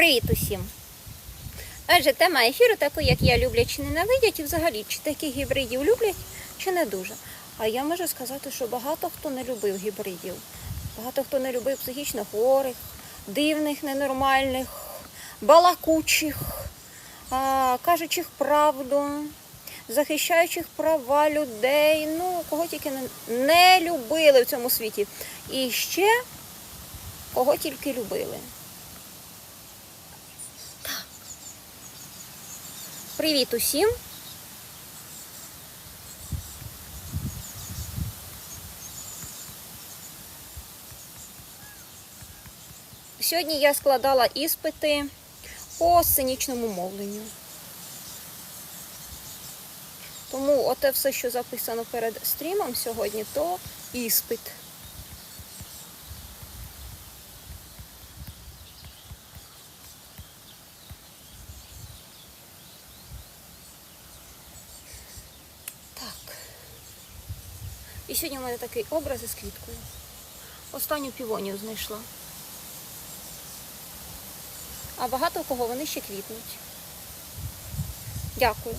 Привіт усім! Адже тема ефіру таку, як я люблять чи ненавидять, і взагалі, чи таких гібридів люблять, чи не дуже. А я можу сказати, що багато хто не любив гібридів. Багато хто не любив психічно хворих, дивних, ненормальних, балакучих, кажучих правду, захищаючих права людей. Ну, кого тільки не любили в цьому світі. І ще кого тільки любили. Привіт усім! Сьогодні я складала іспити по сценічному мовленню. Тому оте все, що записано перед стрімом сьогодні, то іспит. Сьогодні у мене такий образ із квіткою. Останню півонію знайшла. А багато у кого вони ще квітнуть. Дякую.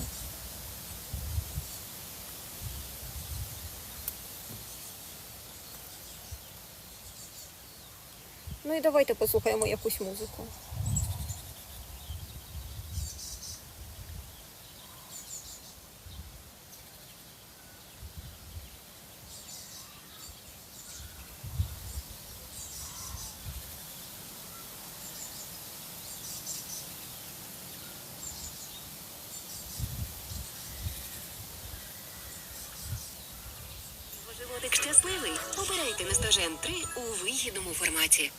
Ну і давайте послухаємо якусь музику. Щасливий. Обирайте Нестожен 3 у вигідному форматі.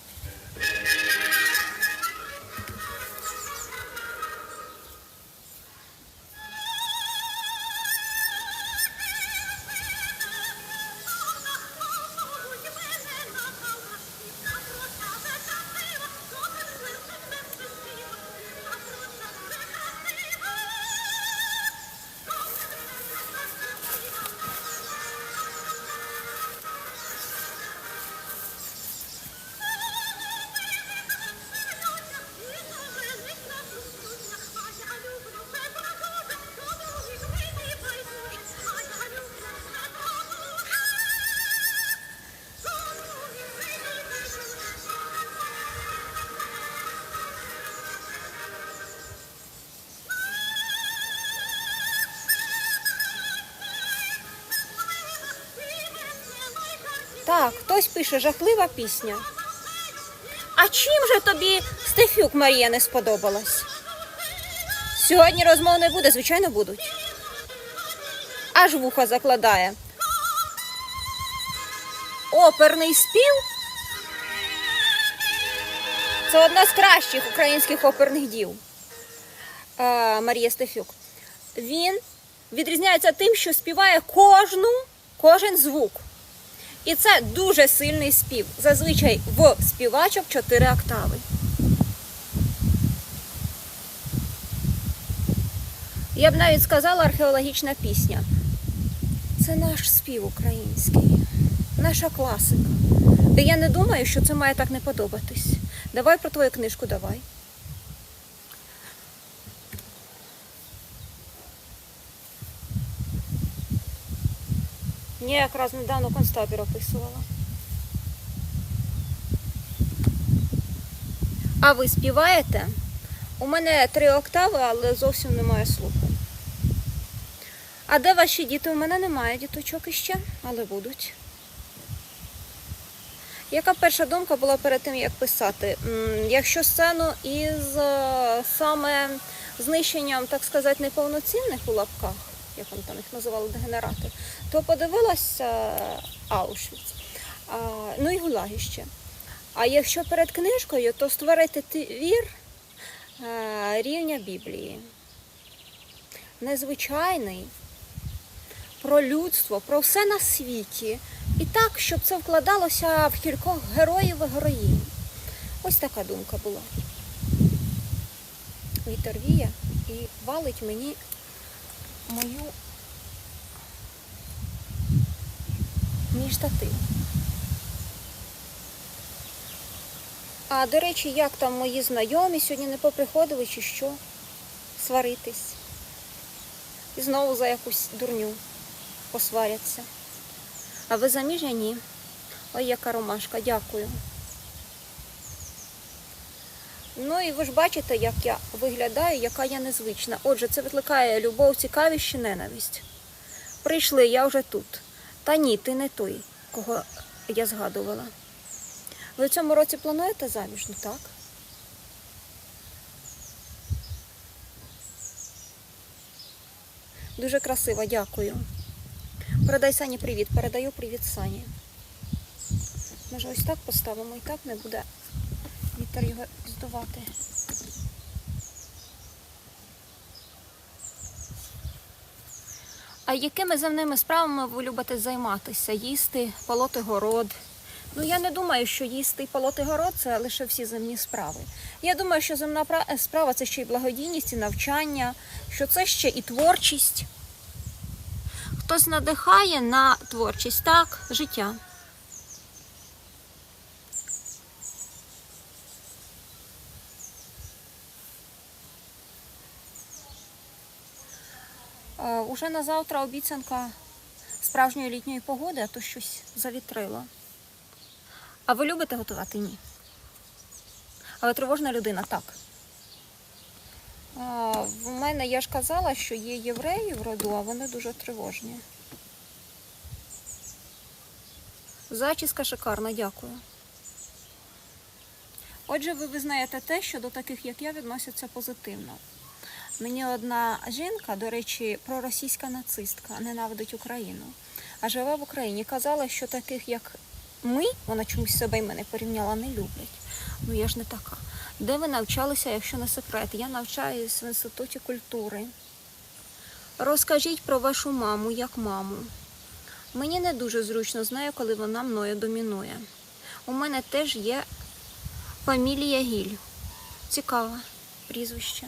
Хтось пише жахлива пісня. А чим же тобі Стефюк Марія не сподобалась? Сьогодні розмов не буде, звичайно, будуть. Аж вуха закладає. Оперний спів. Це одна з кращих українських оперних дів. Е, Марія Стефюк. Він відрізняється тим, що співає кожну, кожен звук. І це дуже сильний спів. Зазвичай в співачок 4 октави. Я б навіть сказала археологічна пісня. Це наш спів український, наша класика. І я не думаю, що це має так не подобатись. Давай про твою книжку давай. Я якраз недавно констабір описувала. А ви співаєте? У мене три октави, але зовсім немає слуху. А де ваші діти? У мене немає діточок іще, але будуть. Яка перша думка була перед тим, як писати? Якщо сцену із е, саме знищенням, так сказати, неповноцінних у лапках, як вони там їх називали дегенерати, то подивилася Аушвіц, а, ну і Гулаги ще. А якщо перед книжкою, то створити твір е, рівня Біблії. Незвичайний, про людство, про все на світі. І так, щоб це вкладалося в кількох героїв і героїнь. Ось така думка була. Вітер віє і валить мені мою мій штатив. А до речі, як там мої знайомі сьогодні не поприходили чи що? Сваритись. І знову за якусь дурню посваряться. А ви заміжня? Ні. Ой, яка ромашка, дякую. Ну і ви ж бачите, як я виглядаю, яка я незвична. Отже, це викликає любов, цікавість чи ненависть. Прийшли, я вже тут. Та ні, ти не той, кого я згадувала. Ви в цьому році плануєте заміж? Ну так. Дуже красиво, дякую. Передай Сані привіт. Передаю привіт Сані. Може, ось так поставимо і так не буде вітер його здувати. А якими земними справами ви любите займатися? Їсти, полоти город? Ну я не думаю, що їсти і полоти город це лише всі земні справи. Я думаю, що земна справа це ще й благодійність, і навчання, що це ще і творчість. Хтось надихає на творчість, так, життя. Уже на завтра обіцянка справжньої літньої погоди, а то щось завітрило. А ви любите готувати? Ні. Але тривожна людина так. В мене я ж казала, що є євреї в роду, а вони дуже тривожні. Зачіска шикарна, дякую. Отже, ви визнаєте те, що до таких, як я, відносяться позитивно. Мені одна жінка, до речі, проросійська нацистка, ненавидить Україну, а живе в Україні. Казала, що таких, як ми, вона чомусь себе і мене порівняла, не люблять. Ну я ж не така. Де ви навчалися, якщо не секрет? Я навчаюсь в інституті культури. Розкажіть про вашу маму як маму. Мені не дуже зручно знаю, коли вона мною домінує. У мене теж є фамілія Гіль. Цікаве прізвище.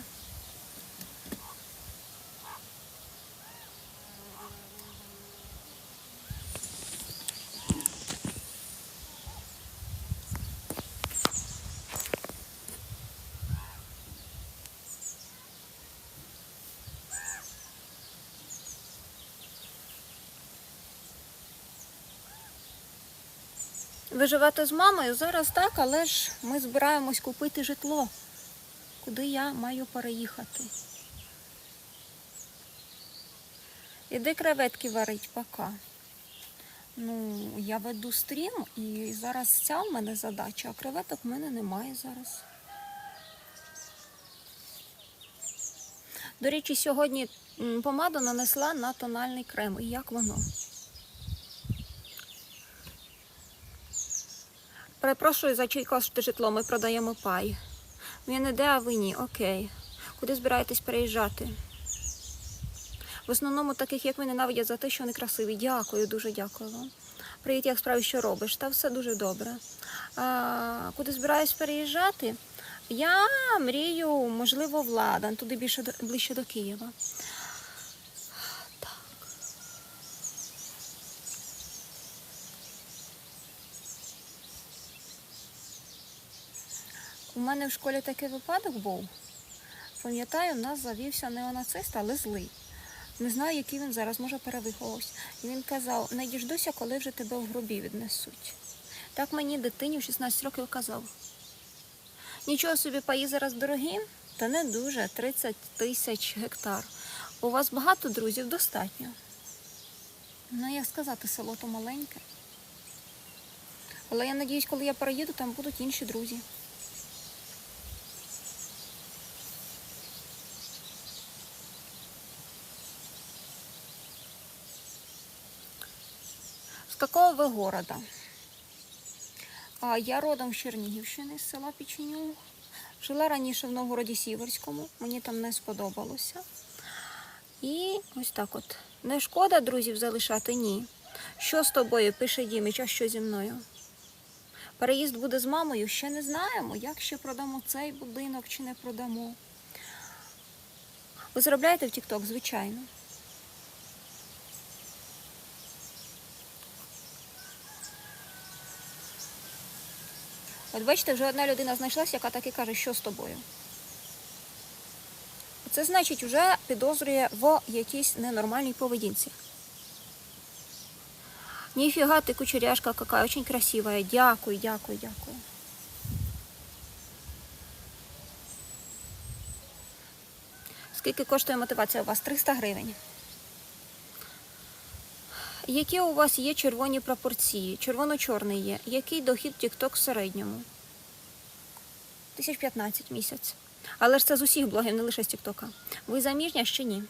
Ви живете з мамою? Зараз так, але ж ми збираємось купити житло. Куди я маю переїхати? Іди креветки варить, пока. Ну, я веду стрім і зараз ця в мене задача, а креветок в мене немає зараз. До речі, сьогодні помаду нанесла на тональний крем. І як воно? Перепрошую за чий кошти житло, ми продаємо пай. Він іде, а ви ні. Окей. Куди збираєтесь переїжджати? В основному таких, як ви, ненавидять за те, що вони красиві. Дякую, дуже дякую вам. Привіт, як справи, що робиш? Та все дуже добре. А, куди збираюсь переїжджати? Я мрію, можливо, в Ладан, туди більше ближче до Києва. У мене в школі такий випадок був. Пам'ятаю, в нас завівся неонацист, але злий. Не знаю, який він зараз, може, перевиховався. І він казав, не діждуся, коли вже тебе в гробі віднесуть. Так мені дитині в 16 років казав. Нічого собі паї зараз дорогі, та не дуже 30 тисяч гектар. У вас багато друзів достатньо. Ну, як сказати, село то маленьке. Але я надіюсь, коли я переїду, там будуть інші друзі. Какого города? Я родом з Чернігівщини, з села Печенюк. Жила раніше в Новгороді Сіверському, мені там не сподобалося. І ось так от. Не шкода друзів залишати? Ні. Що з тобою? Пише Діміч, а що зі мною? Переїзд буде з мамою, ще не знаємо, як ще продамо цей будинок чи не продамо. Ви заробляєте в TikTok, звичайно. От бачите, вже одна людина знайшлася, яка так і каже, що з тобою. Це значить, вже підозрює в якійсь ненормальній поведінці. Ніфіга ти кучеряшка какая, очень красивая. Дякую, дякую, дякую. Скільки коштує мотивація у вас? 300 гривень. Які у вас є червоні пропорції? Червоно-чорний є. Який дохід TikTok в середньому? 1015 місяць. Але ж це з усіх блогів, не лише з Тіктока. Ви заміжня ще ні.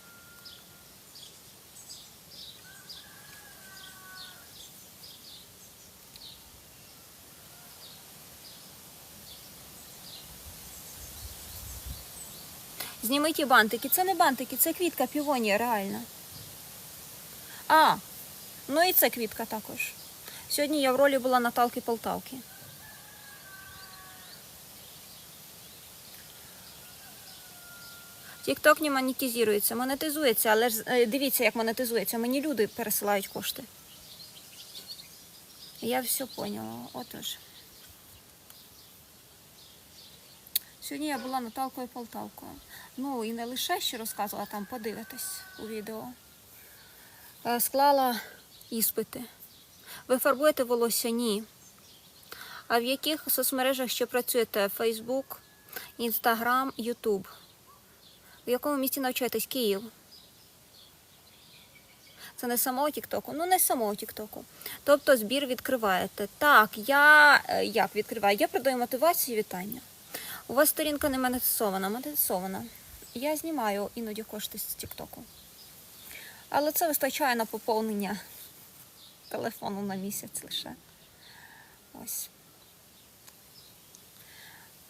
Зніміть ті бантики. Це не бантики, це квітка півонія, реально. А, ну і це квітка також. Сьогодні я в ролі була Наталки Полтавки. Тікток не монетизується, монетизується, але ж е, дивіться, як монетизується. Мені люди пересилають кошти. Я все поняла. Отож. Сьогодні я була Наталкою Полтавкою. Ну і не лише що розказувала, там подивитись у відео. Е, Склала іспити. Ви фарбуєте волосся? Ні. А в яких соцмережах ще працюєте? Фейсбук, Інстаграм, Ютуб. В якому місті навчаєтесь? Київ. Це не самого Тіктоку? Ну, не самого Тіктоку. Тобто збір відкриваєте. Так, я е, як відкриваю? Я продаю мотивацію і вітання. У вас сторінка не монетизована, монетизована. Я знімаю іноді кошти з Тіктоку. Але це вистачає на поповнення телефону на місяць лише. Ось.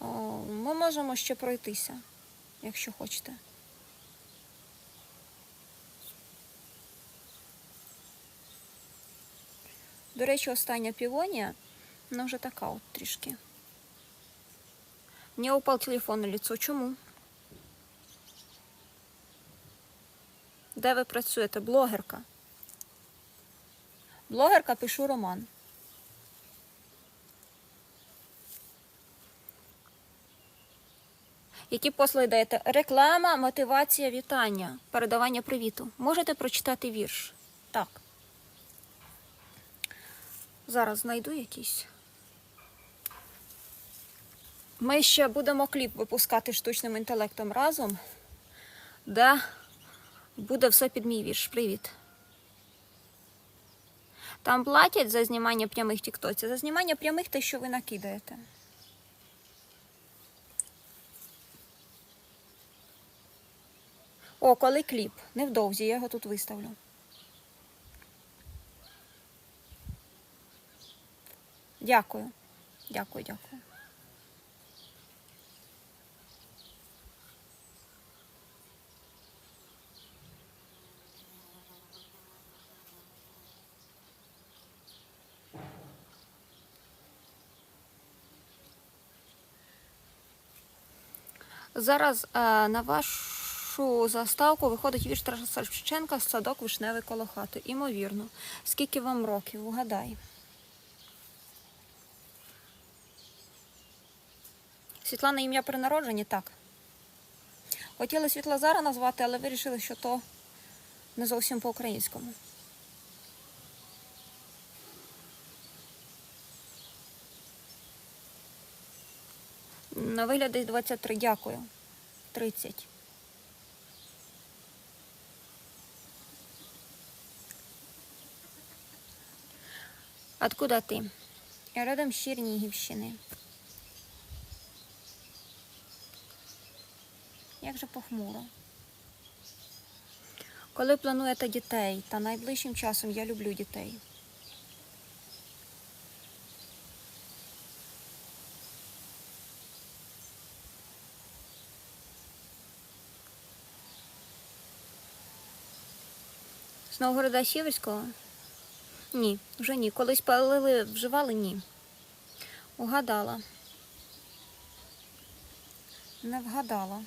О, ми можемо ще пройтися, якщо хочете. До речі, остання півонія, вона вже така от трішки. Не упав телефон на лицо. Чому? Де ви працюєте? Блогерка. Блогерка пишу роман. Які послуги даєте? Реклама, мотивація, вітання, передавання привіту. Можете прочитати вірш? Так. Зараз знайду якийсь. Ми ще будемо кліп випускати штучним інтелектом разом, де буде все під мій вірш. Привіт. Там платять за знімання прямих тіктоці. За знімання прямих те, що ви накидаєте. О, коли кліп. Невдовзі, я його тут виставлю. Дякую. Дякую, дякую. Зараз е, на вашу заставку виходить вірш Тараса Шевченка Садок вишневий коло хати. Імовірно. Скільки вам років? Угадай. Світлана ім'я при народженні? Так. Хотіли Світлазара назвати, але вирішили, що то не зовсім по-українському. На вигляд десь 23, дякую. 30. Откуда ти? Я родом з Чернігівщини. Як же похмуро. Коли плануєте дітей, та найближчим часом я люблю дітей. З Новгорода Сіверського? Ні, вже ні. Колись палили, вживали ні. Угадала. Не вгадала.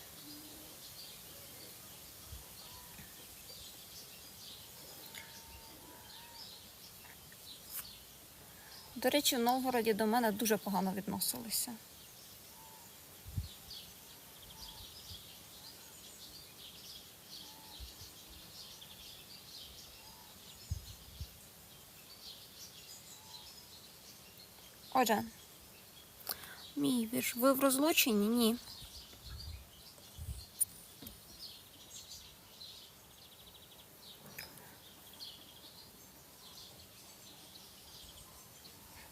До речі, в Новгороді до мене дуже погано відносилися. Отже, мій вірш. Ви в розлученні? Ні.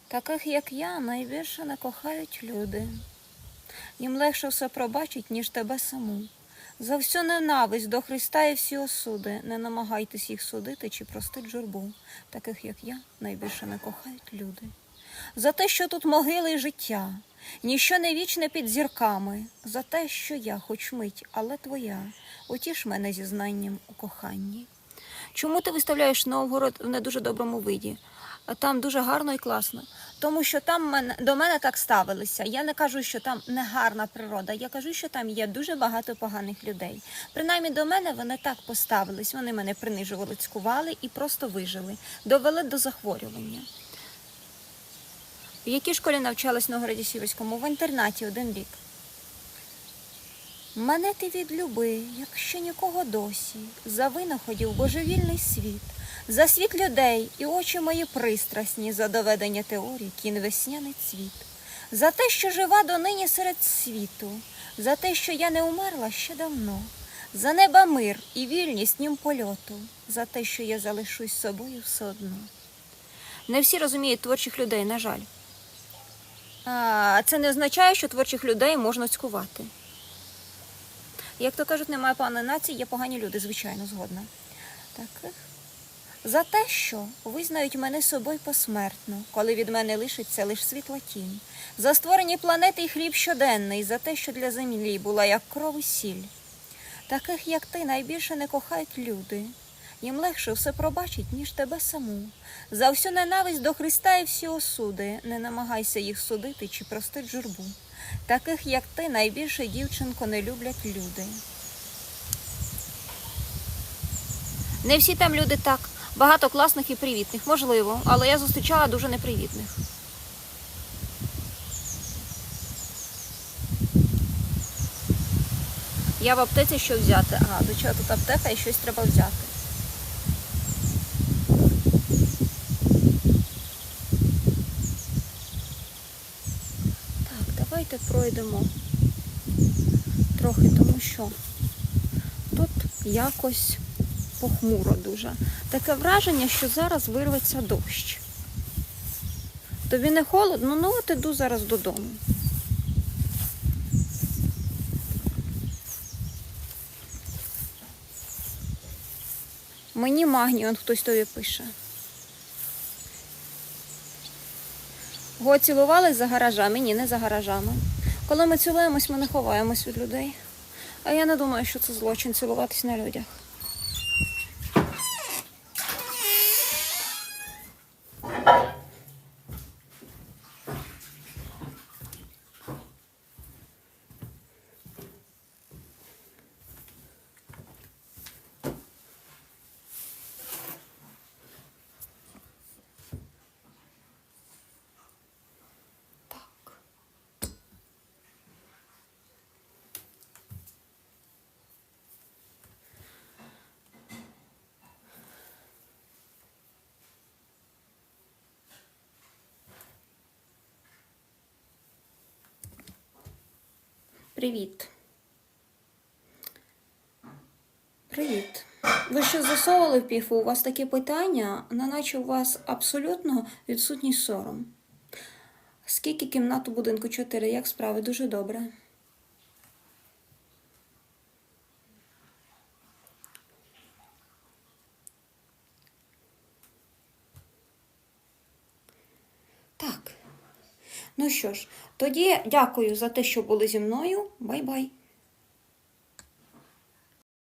Таких, як я, найбільше не кохають люди. Їм легше все пробачить, ніж тебе саму. За всю ненависть до Христа і всі осуди, не намагайтесь їх судити чи простить журбу. Таких, як я, найбільше не кохають люди. За те, що тут могили й життя, ніщо не вічне під зірками, за те, що я, хоч мить, але твоя, утіш мене зізнанням у коханні. Чому ти виставляєш Новгород в не дуже доброму виді? Там дуже гарно і класно. Тому що там мене, до мене так ставилися. Я не кажу, що там не гарна природа. Я кажу, що там є дуже багато поганих людей. Принаймні до мене вони так поставились. Вони мене принижували, цькували і просто вижили, довели до захворювання. В якій школі навчалась в Новгороді Сіверському? В інтернаті один рік. Мене ти відлюби, якщо нікого досі, за винаходів божевільний світ, за світ людей і очі мої пристрасні, за доведення теорій, кін весняний цвіт, за те, що жива донині серед світу, за те, що я не умерла ще давно, за неба мир і вільність нім польоту, за те, що я залишусь собою все одно. Не всі розуміють творчих людей, на жаль. Це не означає, що творчих людей можна цькувати. Як то кажуть, немає поганої нації, є погані люди, звичайно, згодна. Так. За те, що визнають мене собою посмертно, коли від мене лишиться лиш світла тінь, за створені планети і хліб щоденний, за те, що для землі була як кров і сіль. Таких, як ти, найбільше не кохають люди. Їм легше все пробачить, ніж тебе саму. За всю ненависть до Христа і всі осуди, не намагайся їх судити чи простить журбу. Таких, як ти, найбільше дівчинко не люблять люди. Не всі там люди так. Багато класних і привітних, можливо, але я зустрічала дуже непривітних. Я в аптеці що взяти? А, до чого тут аптека і щось треба взяти. Так, давайте пройдемо трохи, тому що тут якось похмуро дуже. Таке враження, що зараз вирветься дощ. Тобі не холодно, ну от іду зараз додому. Мені магній, он хтось тобі пише. Го цілувались за гаражами? Ні, не за гаражами. Коли ми цілуємось, ми не ховаємось від людей. А я не думаю, що це злочин цілуватись на людях. Привіт. Привіт. Ви що засовували піфу? У вас такі питання, неначе у вас абсолютно відсутній сором. Скільки кімнат у будинку 4? Як справи? Дуже добре. Так. Ну що ж, тоді дякую за те, що були зі мною. Бай-бай.